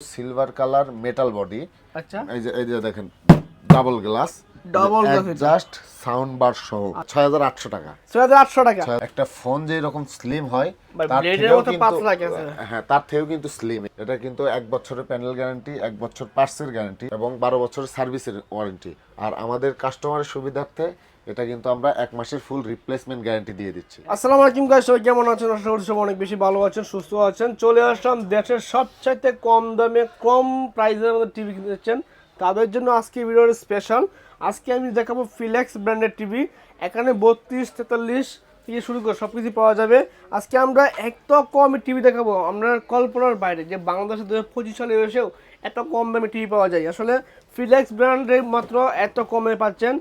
Silver colour metal body আচ্ছা। এই যে এই যে দেখেন double glass glass just sound bar সহ। ছয় হাজার আটশো টাকা। ছয় হাজার আটশো টাকা। একটা ফোন যে এরকম স্লিম হয় তার থেকেও কিন্তু হ্যাঁ তার থেকেও কিন্তু স্লিম এটা কিন্তু এক বছরের প্যানেল গ্যারান্টি এক বছর পার্সের গ্যারান্টি এবং বারো বছরের সার্ভিসের ওয়ারেন্টি আর আমাদের কাস্টমারের সুবিধার্থে এটা কিন্তু আমরা এক মাসের ফুল রিপ্লেসমেন্ট গ্যারান্টি দিয়ে দিচ্ছি। আসসালামু আলাইকুম গাইস সবাই কেমন আছেন? আশা করি সবাই অনেক বেশি ভালো আছেন, সুস্থ আছেন। চলে আসলাম দেশের সবচাইতে কম দামে, কম প্রাইসের মধ্যে টিভি কিনতে চাচ্ছেন তাদের জন্য আজকে ভিডিওর স্পেশাল আজকে আমি দেখাবো ফিলেক্স ব্র্যান্ডের টিভি এখানে বত্রিশ তেতাল্লিশ থেকে শুরু করে সব কিছু পাওয়া যাবে। আজকে আমরা এত কম টিভি দেখাবো আমরা কল্পনার বাইরে যে বাংলাদেশে দু হাজার পঁচিশ সালে এসেও এত কম দামে টিভি পাওয়া যায়। আসলে ফিলেক্স ব্র্যান্ডের মাত্র এত কমে পাচ্ছেন।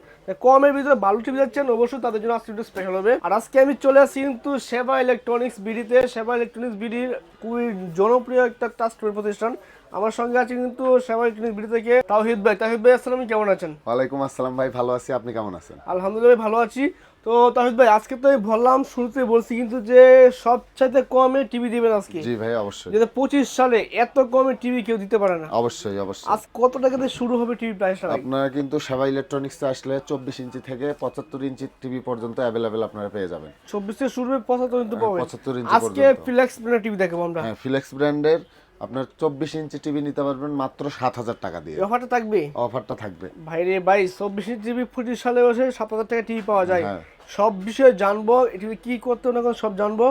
কমের ভিতরে ভালো টিভি যাচ্ছেন অবশ্যই তাদের জন্য আজকে একটু স্পেশাল হবে। আর আজকে আমি চলে আসছি কিন্তু সেবা ইলেকট্রনিক্স বিডিতে। সেবা ইলেকট্রনিক্স বিডির খুবই জনপ্রিয় একটা ট্রাস্টের প্রতিষ্ঠান। আমার সঙ্গে আছে কিন্তু সেবা ইলেকট্রনিক্স বিডি থেকে তাহিদ ভাই। তাহিদ ভাই আসসালাম কেমন আছেন? ওয়ালাইকুম আসসালাম ভাই ভালো আছি। আপনি কেমন আছেন? আলহামদুলিল্লাহ ভালো আছি। তো তাহিদ ভাই আজকে তো এই বললাম শুরুতে বলছি কিন্তু যে সবচাইতে কমে টিভি দিবেন আজকে। জি ভাই অবশ্যই। যেটা পঁচিশ সালে এত কমে টিভি কেউ দিতে পারে না। অবশ্যই অবশ্যই। আজ কত টাকাতে শুরু হবে টিভি প্রাইসটা আপনারা কিন্তু সেবা ইলেকট্রনিক্সে আসলে চব্বিশ ইঞ্চি থেকে পঁচাত্তর ইঞ্চি টিভি পর্যন্ত অ্যাভেলেবেল আপনারা পেয়ে যাবেন। চব্বিশ থেকে শুরু হবে পঁচাত্তর কিন্তু পাবেন 75 ইঞ্চি আজকে। ফিলেক্স ব্র্যান্ডের টিভি দেখাবো আমরা। হ্যাঁ ফিলেক্স ব্র্যান্ডের আপনার চব্বিশ ইঞ্চি টিভি নিতে পারবেন মাত্র সাত হাজার টাকা দিয়ে। অফারটা থাকবে? অফারটা থাকবে। ভাই রে ভাই চব্বিশ জিবি পঁচিশ সালে বসে সাত হাজার টাকা টিভি পাওয়া যায়। হ্যাঁ। সব বিষয়ে জানব টিভি কি করতে না সব জানব।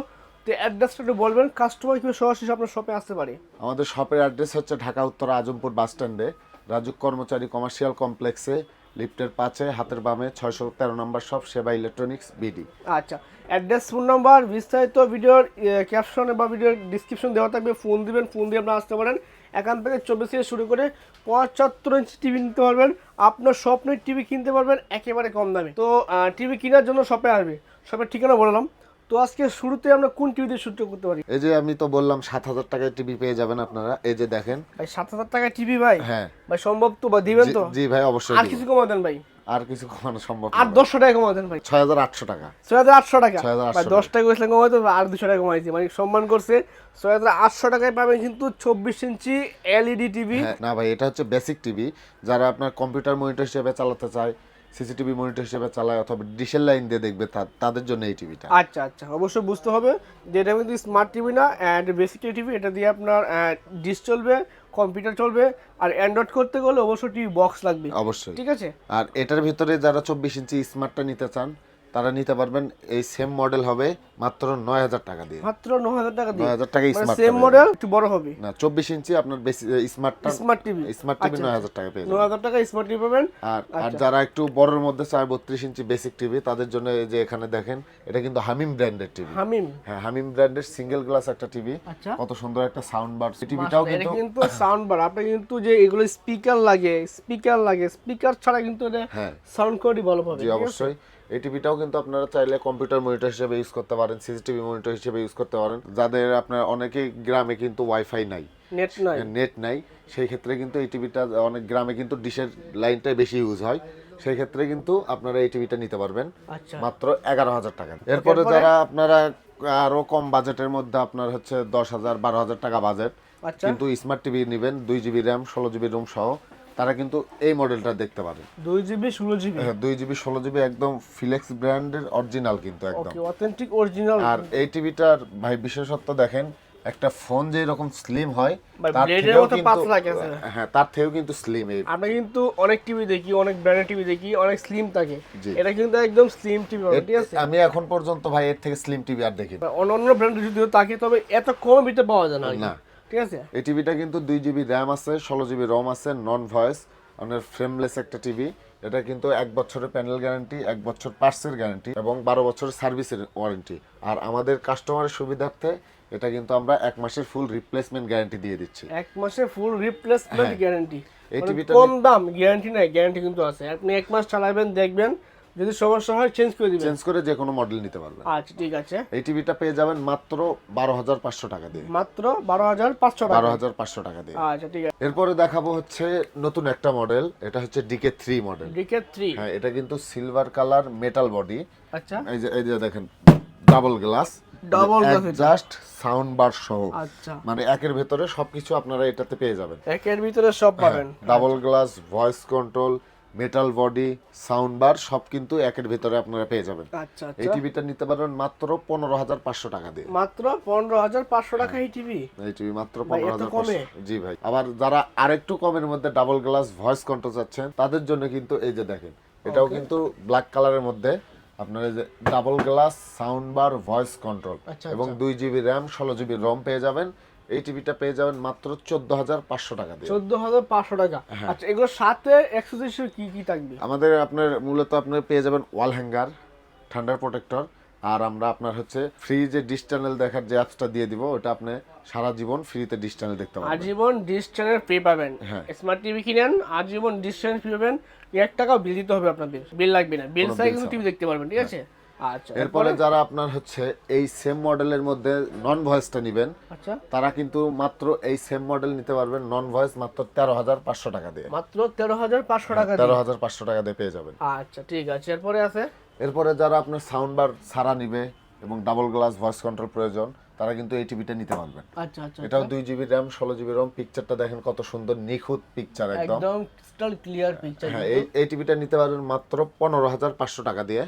তো অ্যাড্রেসটা একটু বলবেন কাস্টমার কীভাবে সরাসরি আপনার শপে আসতে পারে। আমাদের শপের অ্যাড্রেস হচ্ছে ঢাকা উত্তর আজমপুর বাস স্ট্যান্ডে রাজুক কর্মচারী কমার্শিয়াল কমপ্লেক্সে লিফটের পাঁচে হাতের বামে ছয়শো তেরো নম্বর সব সেবা ইলেকট্রনিক্স বিডি আচ্ছা অ্যাড্রেস ফোন নাম্বার বিস্তারিত ভিডিওর ক্যাপশনে বা ভিডিওর ডিসক্রিপশন দেওয়া থাকবে। ফোন দিবেন ফোন দিয়ে আপনারা আসতে পারেন। এখান থেকে চব্বিশ থেকে শুরু করে পঁচাত্তর ইঞ্চি টিভি নিতে পারবেন। আপনার স্বপ্নের টিভি কিনতে পারবেন একেবারে কম দামে। তো টিভি কেনার জন্য শপে আসবে। শপের ঠিকানা বললাম তো আজকে শুরুতে আমরা কোন টিভি দিয়ে শুরু করতে পারি? এই যে আমি তো বললাম সাত হাজার টাকায় টিভি পেয়ে যাবেন আপনারা। এই যে দেখেন। ভাই সাত হাজার টাকায় টিভি ভাই? হ্যাঁ। ভাই সম্ভব তো বা দিবেন তো? জি- জি ভাই অবশ্যই আর কিছু কমা দেন ভাই? আর কিছু কমানো সম্ভব আর দশশো টাকা কমাতেন ভাই। ছয় হাজার আটশো টাকা। ছয় হাজার আটশো টাকা? 6,800 ভাই দশ টাকা করেছিলাম কমাইতে আর দুশো টাকা কমাইছি। মানে সম্মান করছে ছয় হাজার আটশো টাকায় পাবেন কিন্তু চব্বিশ ইঞ্চি এলইডি টিভি। হ্যাঁ, না ভাই এটা হচ্ছে বেসিক টিভি যারা আপনার কম্পিউটার মনিটর হিসেবে চালাতে চায় সিসিটিভি মনিটর হিসেবে চালায় অথবা ডিশেল লাইন দিয়ে দেখবে তাদের জন্য এই টিভিটা। আচ্ছা আচ্ছা অবশ্যই বুঝতে হবে যে এটা কিন্তু স্মার্ট টিভি না অ্যান্ড বেসিক টিভি এটা দিয়ে আপনার ডিশ চলবে কম্পিউটার চলবে আর অ্যান্ড্রয়েড করতে গেলে অবশ্যই টিভি বক্স লাগবে। অবশ্যই। ঠিক আছে? আর এটার ভিতরে যারা চব্বিশ ইঞ্চি স্মার্টটা নিতে চান তারা নিতে পারবেন এই সেম মডেল হবে মাত্র নয় হাজার টাকা দিয়ে। মাত্র ন হাজার টাকা নয় দিয়ে হাজার টাকা স্মার্ট সেম মডেল একটু বড় হবে। না চব্বিশ ইঞ্চি আপনার বেশি স্মার্টটা স্মার্ট টিভি স্মার্ট টিভি নয় হাজার টাকা পেয়ে ন যাবেন হাজার টাকা স্মার্ট টিভি পাবেন। আর আর যারা একটু বড়র মধ্যে চায় বত্রিশ ইঞ্চি বেসিক টিভি তাদের জন্য এই যে এখানে দেখেন এটা কিন্তু হামিম ব্র্যান্ডের টিভি হামিম হ্যাঁ হামিম ব্র্যান্ডের সিঙ্গেল গ্লাস একটা টিভি আচ্ছা। কত সুন্দর একটা সাউন্ড বার টিভিটাও কিন্তু কিন্তু সাউন্ড বার আপনি কিন্তু যে এগুলো স্পিকার লাগে স্পিকার লাগে স্পিকার ছাড়া কিন্তু এটা হ্যাঁ। সাউন্ড কোয়ালিটি ভালো পাবে জি অবশ্যই। এই টিভিটাও কিন্তু আপনারা চাইলে কম্পিউটার মনিটর হিসেবে ইউজ করতে পারেন সিসিটিভি মনিটর হিসেবে ইউজ করতে পারেন। যাদের আপনার অনেকেই গ্রামে কিন্তু ওয়াইফাই নাই নেট নাই। নেট নাই। সেই ক্ষেত্রে কিন্তু এই টিভিটা অনেক গ্রামে কিন্তু ডিশের লাইনটাই বেশি ইউজ হয়। সেই ক্ষেত্রে কিন্তু আপনারা এই টিভিটা নিতে পারবেন। আচ্ছা। মাত্র এগারো হাজার টাকা। এরপরে? যারা আপনারা আরও কম বাজেটের মধ্যে আপনার হচ্ছে দশ হাজার বারো হাজার টাকা বাজেট আচ্ছা। কিন্তু স্মার্ট টিভি নেবেন দুই জিবি র্যাম ষোলো জিবি রুম সহ তারা কিন্তু এই মডেলটা দেখতে পারেন দুই জিবি ষোলো জিবি হ্যাঁ, দুই জিবি ষোলো জিবি একদম ফিলেক্স ব্র্যান্ডের অরিজিনাল কিন্তু একদম। ওকে অথেন্টিক অরিজিনাল আর এই টিভিটার ভাই বিশেষত্ব দেখেন একটা ফোন যে এরকম স্লিম হয় তার থেকেও কিন্তু। হ্যাঁ তার থেকেও কিন্তু স্লিম এই। আমরা কিন্তু অনেক টিভি দেখি অনেক ব্র্যান্ডের টিভি দেখি অনেক স্লিম থাকে। এটা কিন্তু একদম স্লিম টিভি ঠিক আছে? আমি এখন পর্যন্ত ভাই এর থেকে স্লিম টিভি আর দেখিনি। অন্য অন্য ব্র্যান্ডের যদিও থাকে তবে এত কম ভিতরে পাওয়া যায় না না। ঠিক আছে? এই টিভিটা কিন্তু দুই জিবি র্যাম আছে ষোলো জিবি রম আছে নন ভয়েস আপনার ফ্রেমলেস একটা টিভি। এটা কিন্তু এক বছরের প্যানেল গ্যারান্টি এক বছর পার্সের গ্যারান্টি এবং বারো বছরের সার্ভিসের ওয়ারেন্টি আর আমাদের কাস্টমারের সুবিধার্থে এটা কিন্তু আমরা এক মাসের ফুল রিপ্লেসমেন্ট গ্যারান্টি দিয়ে দিচ্ছি। এক মাসে ফুল রিপ্লেসমেন্ট গ্যারান্টি এই টিভিটা কম দাম গ্যারান্টি নাই গ্যারান্টি কিন্তু আছে। আপনি এক মাস চালাবেন দেখবেন যদি সমস্যা হয় চেঞ্জ করে দিবেন। চেঞ্জ করে যে কোনো মডেল নিতে পারবেন। আচ্ছা ঠিক আছে। এই টিভিটা পেয়ে যাবেন মাত্র বারো হাজার পাঁচশো টাকা দিয়ে। মাত্র বারো হাজার পাঁচশো বারো টাকা হাজার পাঁচশো টাকা দিয়ে। আচ্ছা ঠিক আছে। এরপরে দেখাবো হচ্ছে নতুন একটা মডেল এটা হচ্ছে DK three model DK three হ্যাঁ এটা কিন্তু সিলভার কালার মেটাল বডি আচ্ছা। এই যে এই যে দেখেন double glass double just sound bar সহ। আচ্ছা। মানে একের ভেতরে সবকিছু আপনারা এটাতে পেয়ে যাবেন। একের ভিতরে সব পাবেন। Double glass voice control metal body sound bar সব কিন্তু একের ভেতরে আপনারা পেয়ে যাবেন। আচ্ছা এই আচ্ছা টিভিটা নিতে পারবেন মাত্র পনেরো হাজার পাঁচশো টাকা দিয়ে। মাত্র পনেরো হাজার পাঁচশো টাকা এই টিভি এই টিভি মাত্র পনেরো হাজার? জি ভাই। আবার যারা আরেকটু কমের মধ্যে ডাবল গ্লাস ভয়েস কন্ট্রোল চাচ্ছেন তাদের জন্য কিন্তু এই যে দেখেন এটাও কিন্তু ব্ল্যাক কালারের মধ্যে আপনার এই যে double glass sound bar voice control আচ্ছা, এবং দুই জিবি র্যাম ষোলো জিবি রম পেয়ে যাবেন। এই টিভিটা পেয়ে যাবেন মাত্র চোদ্দ হাজার পাঁচশো টাকা দিয়ে। চোদ্দ হাজার পাঁচশো টাকা। হ্যাঁ। আচ্ছা এগুলোর সাথে এক্সেসরিজ কি কি থাকবে? আমাদের আপনার মূলত আপনার পেয়ে যাবেন ওয়াল হ্যাঙ্গার ঠান্ডার প্রোটেক্টর আর আমরা আপনার হচ্ছে ফ্রি যে ডিশ চ্যানেল দেখার যে অ্যাপসটা দিয়ে দিব ওটা আপনি সারা জীবন ফ্রিতে ডিশ চ্যানেল দেখতে পারবেন। আজীবন ডিশ চ্যানেল ফ্রি পাবেন। হ্যাঁ। স্মার্ট টিভি কিনেন আজীবন ডিশ চ্যানেল ফ্রি পাবেন। এক টাকাও বিল দিতে হবে আপনাদের। বিল লাগবে না। বিল ছাড়া কিন্তু টিভি দেখতে পারবেন ঠিক আছে? আচ্ছা এরপরে? যারা আপনার হচ্ছে এই সেম মডেলের মধ্যে নন ভয়েসটা নেবেন আচ্ছা। তারা কিন্তু মাত্র এই সেম মডেল নিতে পারবেন নন ভয়েস মাত্র তেরো হাজার পাঁচশো টাকা দিয়ে। মাত্র তেরো হাজার পাঁচশো টাকা তেরো দিয়ে হাজার পাঁচশো টাকা দিয়ে পেয়ে যাবেন। আচ্ছা ঠিক আছে। এরপরে আছে? এরপরে যারা আপনার সাউন্ড বার ছাড়া নিবে এবং ডাবল গ্লাস ভয়েস কন্ট্রোল প্রয়োজন তারা কিন্তু এই টিভিটা নিতে পারবেন। আচ্ছা আচ্ছা এটাও দুই জিবি র্যাম ষোলো জিবি রম পিকচারটা দেখেন কত সুন্দর নিখুঁত পিকচার একদম। একদম ক্রিস্টাল ক্লিয়ার পিকচার হ্যাঁ এই এই টিভিটা নিতে পারবেন মাত্র পনেরো হাজার পাঁচশো টাকা দিয়ে।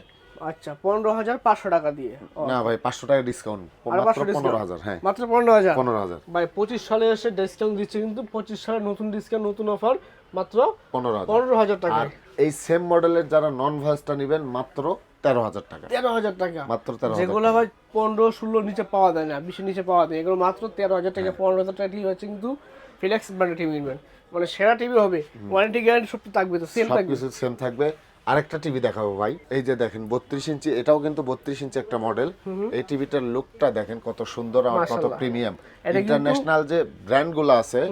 আচ্ছা পনেরো হাজার পাঁচশো টাকা দিয়ে। না ভাই পাঁচশো টাকা ডিসকাউন্ট মাত্র পনেরো হাজার হ্যাঁ। মাত্র পনেরো হাজার? পনেরো হাজার। ভাই পঁচিশ সালে এসে ডিসকাউন্ট দিচ্ছে কিন্তু পঁচিশ সালে নতুন ডিসকাউন্ট নতুন অফার মাত্র পনেরো হাজার। পনেরো হাজার টাকা। এই সেম মডেলের যারা নন ভয়েসটা নেবেন মাত্র তেরো হাজার টাকা। তেরো হাজার টাকা। মাত্র তেরো যেগুলো ভাই পনেরো ষোলো নিচে পাওয়া যায় না বিশের নিচে পাওয়া যায় এগুলো মাত্র তেরো হাজার টাকা পনেরো হাজার টাকা টিভি হচ্ছে কিন্তু ফিলেক্স ব্র্যান্ডের টিভি কিনবেন মানে সেরা টিভি হবে। ওয়ারেন্টি গ্যারান্টি সব থাকবে তো সেম থাকবে। সেম থাকবে। আরেকটা টিভি দেখাবো ভাই। এই যে দেখেন বত্রিশ ইঞ্চি এটাও কিন্তু বত্রিশ ইঞ্চি একটা মডেল এই টিভিটার লুকটা দেখেন কত সুন্দর আর কত প্রিমিয়াম ইন্টারন্যাশনাল যে ব্র্যান্ডগুলো আছে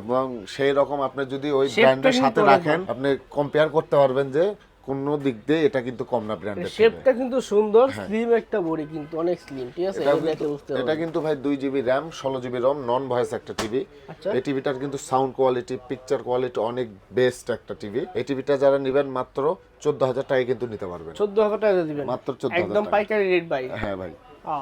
এবং সেই রকম আপনি যদি ওই ব্র্যান্ড ব্র্যান্ডের সাথে রাখেন আপনি কম্পেয়ার করতে পারবেন যে কোন দিক দিয়ে এটা কিন্তু কম না ব্র্যান্ডের শেপটা কিন্তু সুন্দর স্লিম একটা বডি কিন্তু অনেক স্লিম ঠিক আছে? এটা বুঝতে এটা কিন্তু ভাই দুই জিবি র্যাম ষোলো জিবি রম নন ভয়েস একটা টিভি আচ্ছা। এই টিভিটার কিন্তু সাউন্ড কোয়ালিটি পিকচার কোয়ালিটি অনেক বেস্ট একটা টিভি এই টিভিটা যারা নেবেন মাত্র চোদ্দ হাজার টাকায় কিন্তু নিতে পারবেন। চোদ্দ হাজার টাকা দিবেন। মাত্র 14000 একদম পাইকারি রেট ভাই। হ্যাঁ ভাই।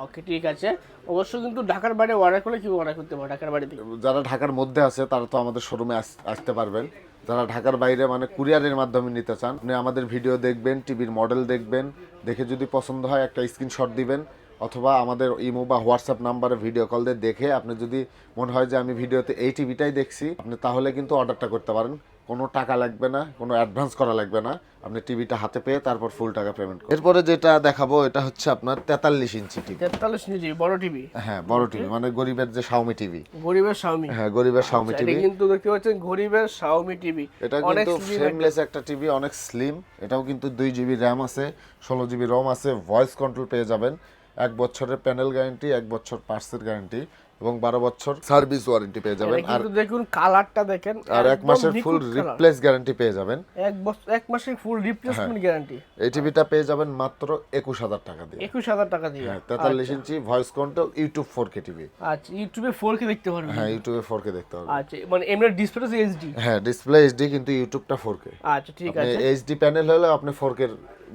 ওকে ঠিক আছে। অবশ্যই কিন্তু ঢাকার বাইরে অর্ডার করলে কি অর্ডার করতে পারো? ঢাকার বাইরে যারা ঢাকার মধ্যে আছে, তারা তো আমাদের শোরুমে আসতে পারবেন। যারা ঢাকার বাইরে মানে কুরিয়ারের মাধ্যমে নিতে চান, আপনি আমাদের ভিডিও দেখবেন টিভির মডেল দেখবেন, দেখে যদি পছন্দ হয়, একটা স্ক্রিনশট দিবেন, অথবা আমাদের ইমো বা হোয়াটসঅ্যাপ নাম্বারে ভিডিও কল দিয়ে দেখে আপনি যদি মনে হয় যে আমি ভিডিওতে এই টিভিটাই দেখছি, আপনি তাহলে কিন্তু অর্ডারটা করতে পারেন। কোনো টাকা লাগবে না কোনো অ্যাডভান্স করা লাগবে না। আপনি টিভিটা হাতে পেয়ে তারপর ফুল টাকা পেমেন্ট এরপরে যেটা দেখাবো এটা হচ্ছে আপনার তেতাল্লিশ ইঞ্চি টিভি তেতাল্লিশ ইঞ্চি বড় টিভি হ্যাঁ বড় টিভি মানে গরিবের যে শাওমি টিভি গরিবের শাওমি হ্যাঁ গরিবের শাওমি এটা টিভি কিন্তু দেখতে পাচ্ছেন গরিবের শাওমি টিভি এটা কিন্তু ফ্রেমলেস একটা টিভি অনেক স্লিম এটাও কিন্তু দুই জিবি র্যাম আছে ষোলো জিবি রম আছে ভয়েস কন্ট্রোল পেয়ে যাবেন। এক বছরের প্যানেল গ্যারান্টি এক বছর পার্সের গ্যারান্টি এবং বারো বছর সার্ভিস ওয়ারেন্টি পেয়ে যাবেন। আর দেখুন কালারটা দেখেন আর এক মাসের ফুল রিপ্লেস গ্যারান্টি পেয়ে যাবেন। এক বছর এক মাসের ফুল রিপ্লেসমেন্ট গ্যারান্টি এই টিভিটা পেয়ে যাবেন মাত্র একুশ হাজার টাকা দিয়ে। একুশ হাজার টাকা দিয়ে। হ্যাঁ তেতাল্লিশ inch voice control YouTube four K TV আচ্ছা ইউটিউবে ফোর কে দেখতে পারবেন। হ্যাঁ ইউটিউবে ফোর কে দেখতে পারবেন। আচ্ছা মানে এমনি ডিসপ্লে এইচডি হ্যাঁ ডিসপ্লে এইচডি কিন্তু ইউটিউবটা ফোর কে আচ্ছা ঠিক আছে। এইচডি প্যানেল হলে আপনি ফোর কে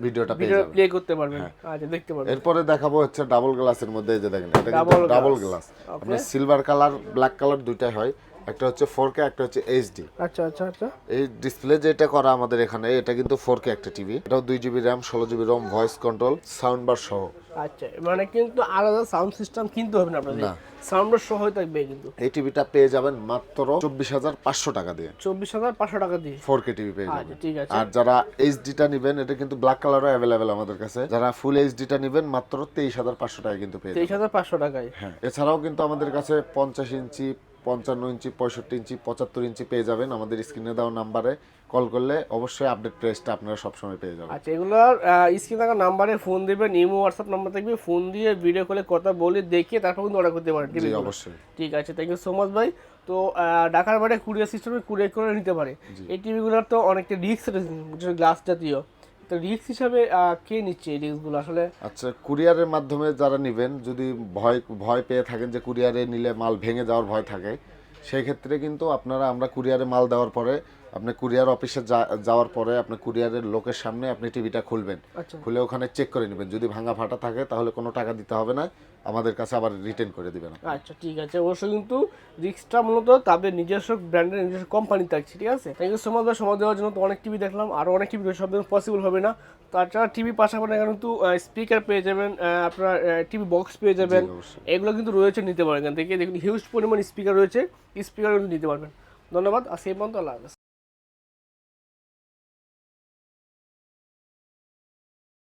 ভিডিওটা পেয়ে ভিডিও যাবেন। প্লে করতে পারবেন। হ্যাঁ। আচ্ছা দেখতে পারবেন। এরপরে দেখাবো হচ্ছে ডাবল গ্লাসের মধ্যে এই যে দেখেন এটা কিন্তু ডাবল গ্লাস আপনার সিলভার কালার ব্ল্যাক কালার দুইটাই হয়। একটা হচ্ছে ফোর কে একটা হচ্ছে এইচডি আচ্ছা আচ্ছা আচ্ছা। এই ডিসপ্লে যেটা করা আমাদের এখানে এটা কিন্তু ফোর কে একটা টিভি এটাও দুই জিবি র্যাম ষোলো GB ROM voice control sound bar সহ। আচ্ছা মানে কিন্তু আলাদা সাউন্ড সিস্টেম কিনতে হবে না আপনাদের? না। সাউন্ডের সহ থাকবে কিন্তু। এই টিভিটা পেয়ে যাবেন মাত্র চব্বিশ হাজার পাঁচশো টাকা দিয়ে। চব্বিশ হাজার পাঁচশো টাকা দিয়ে। ফোর কে টিভি পেয়ে আচ্ছা যাবেন ঠিক আছে। আর যারা এইচডিটা নেবেন এটা কিন্তু ব্ল্যাক কালারও অ্যাভেলেবেল আমাদের কাছে। যারা ফুল এইচডিটা নেবেন মাত্র তেইশ হাজার পাঁচশো টাকা কিন্তু পেয়ে যাবেন। তেইশ হাজার পাঁচশো টাকায়। হ্যাঁ এছাড়াও কিন্তু আমাদের কাছে পঞ্চাশ ইঞ্চি পঞ্চান্ন ইঞ্চি পঁয়ষট্টি ইঞ্চি পঁচাত্তর ইঞ্চি পেয়ে যাবেন আমাদের স্ক্রিনে দেওয়া নাম্বারে। কল করলে অবশ্যই আপডেট প্রাইসটা আপনারা সবসময় পেয়ে যাবেন। আচ্ছা এগুলোর স্ক্রিন থাকা নাম্বারে ফোন দিবেন ইমো হোয়াটসঅ্যাপ নাম্বার থাকবে। ফোন দিয়ে ভিডিও কলে কথা বলে দেখে তারপর কিন্তু অর্ডার করতে পারেন জি অবশ্যই। ঠিক আছে থ্যাংক ইউ সো মাচ ভাই। তো ঢাকার বাইরে কুরিয়ার সিস্টেমে কুরিয়ার করে নিতে পারে। এই টিভিগুলোর তো অনেকটা রিস্ক গ্লাস জাতীয়। তো রিস্ক হিসাবে কে নিচ্ছে এই রিস্কগুলো আসলে আচ্ছা কুরিয়ারের মাধ্যমে যারা নেবেন, যদি ভয় ভয় পেয়ে থাকেন যে কুরিয়ারে নিলে মাল ভেঙে যাওয়ার ভয় থাকে সেই ক্ষেত্রে কিন্তু আপনারা আমরা কুরিয়ারে মাল দেওয়ার পরে আপনি কুরিয়ার অফিসে যাওয়ার পরে আপনি কুরিয়ারের লোকের সামনে আপনি টিভিটা খুলবেন। আচ্ছা। খুলে ওখানে চেক করে নেবেন। যদি ভাঙা ফাটা থাকে তাহলে কোনো টাকা দিতে হবে না। আমাদের কাছে আবার রিটার্ন করে দিবেন আচ্ছা ঠিক আছে। অবশ্যই কিন্তু রিক্সটা মূলত তাদের নিজস্ব ব্র্যান্ডের নিজস্ব কোম্পানি থাকছে ঠিক আছে? থ্যাংক ইউ সো মাচ সময় দেওয়ার জন্য তো অনেক টিভি দেখলাম। আরও অনেক টিভি সব পসিবল হবে না। তাছাড়া টিভি পাশাপাশি কিন্তু স্পিকার পেয়ে যাবেন আপনার টিভি বক্স পেয়ে যাবেন। এগুলো কিন্তু রয়েছে নিতে পারেন। এখান থেকে দেখুন হিউজ পরিমাণ স্পিকার রয়েছে। স্পিকার কিন্তু নিতে পারবেন। ধন্যবাদ। আর সেই পর্যন্ত আল্লাহ হাফেজ।